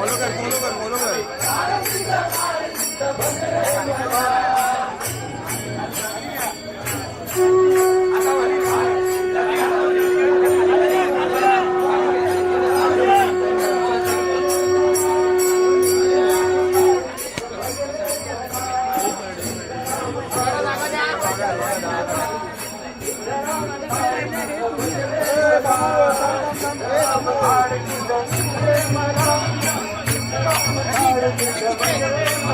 Follow কর follow কর follow কর Thank you. ಕೇಳಿ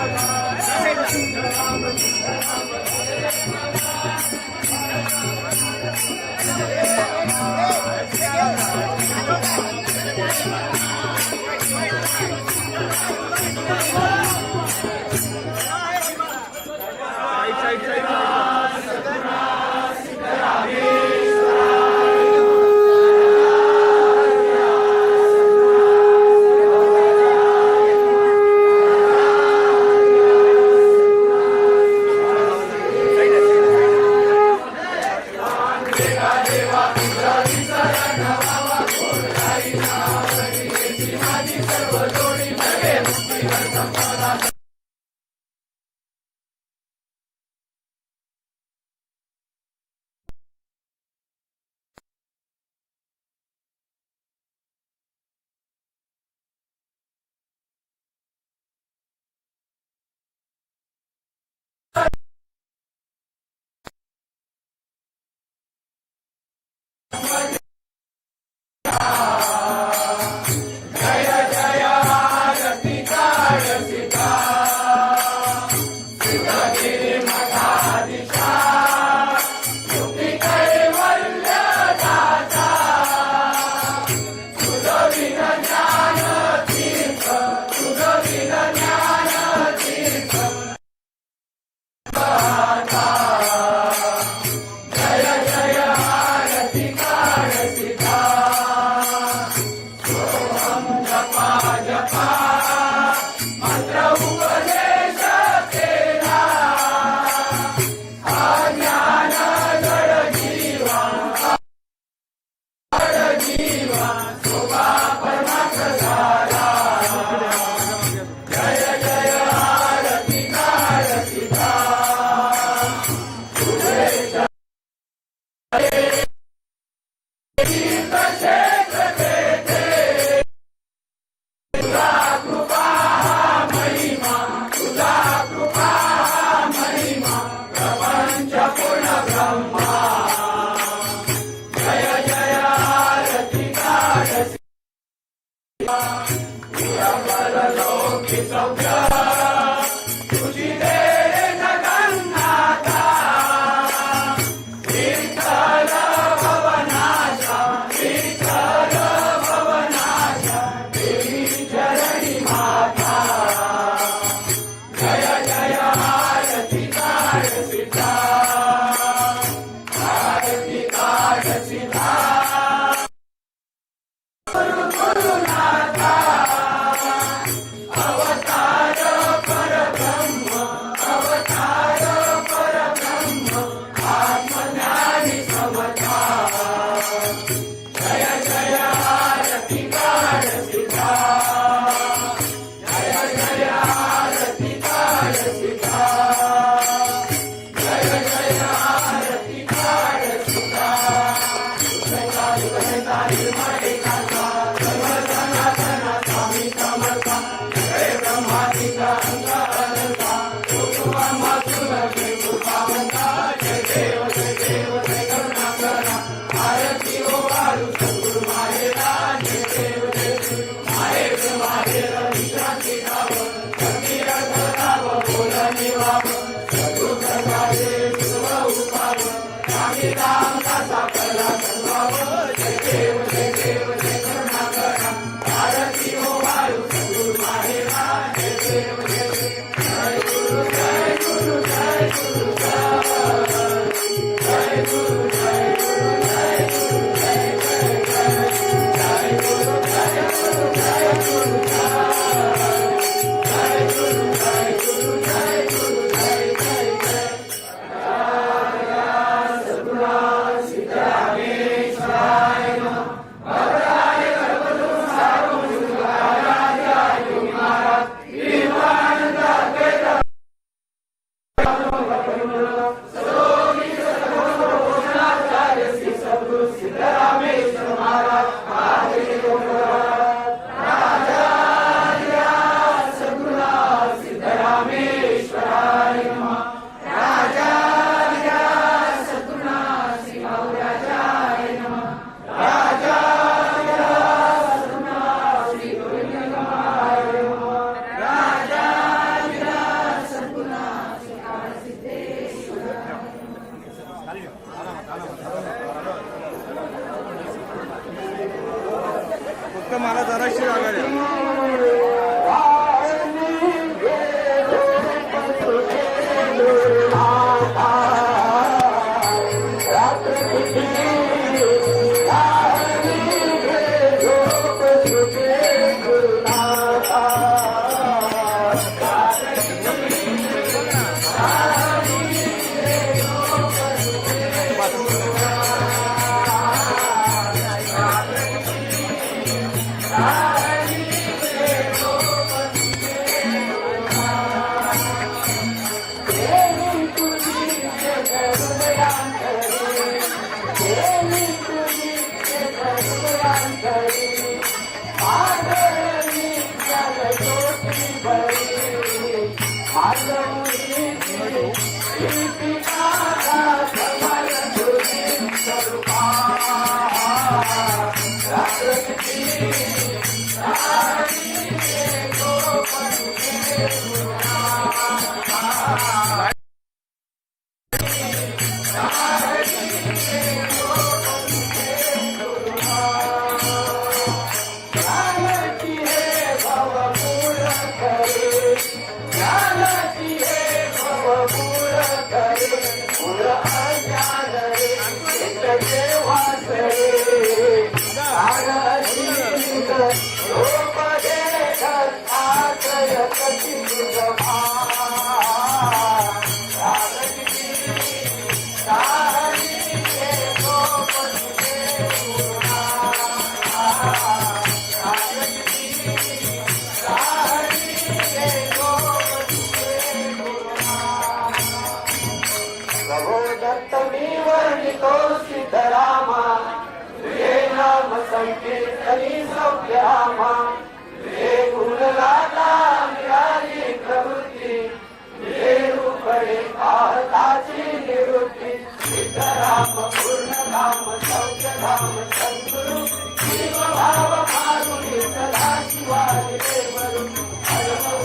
Thank you. वर्णितो सिद्धरामा तुझे नाम संकीर्तनी सौख्यामा तुझे मिळाली प्रवृत्ती. तुझे रूपडे पाहताची निवृत्ती. पूर्ण सद्गुरु. शिवभाव सदा शिवाय देवरू.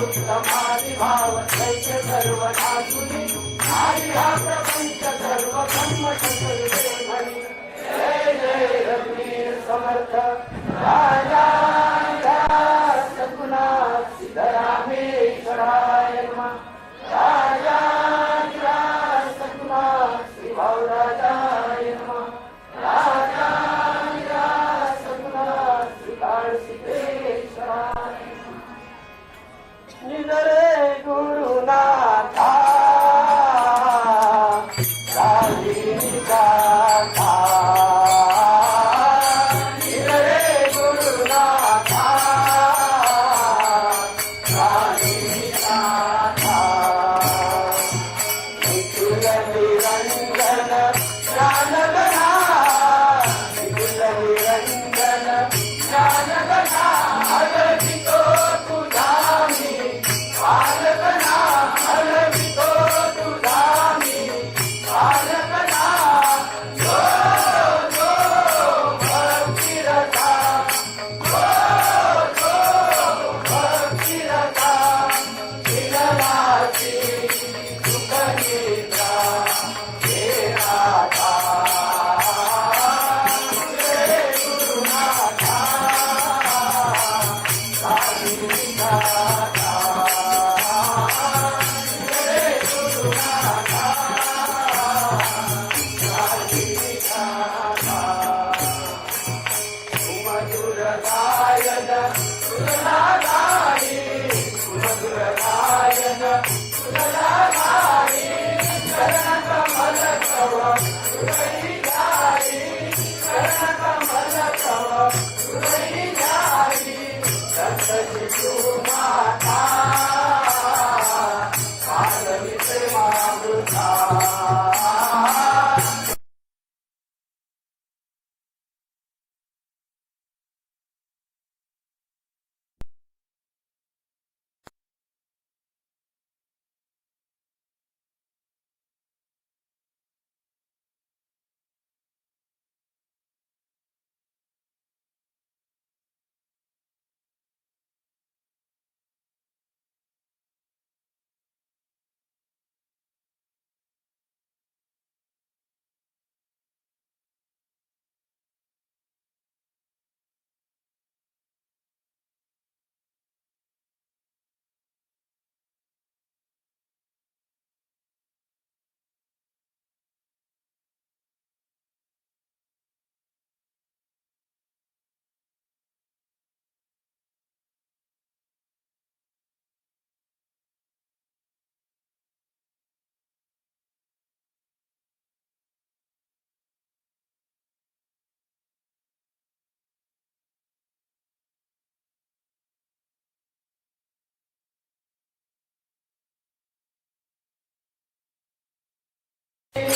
उत्तमादि भाव सैक्य सर्व धातुनी हरी हा प्रपंच सर्व ब्रह्म समर्थ राजा सगुणा सिद्धरामेश्वराय नमः राजा सगुणा श्री भाऊराजाय नमः राजा सगुणा श्री काळसिद्धेश्वराय निजरे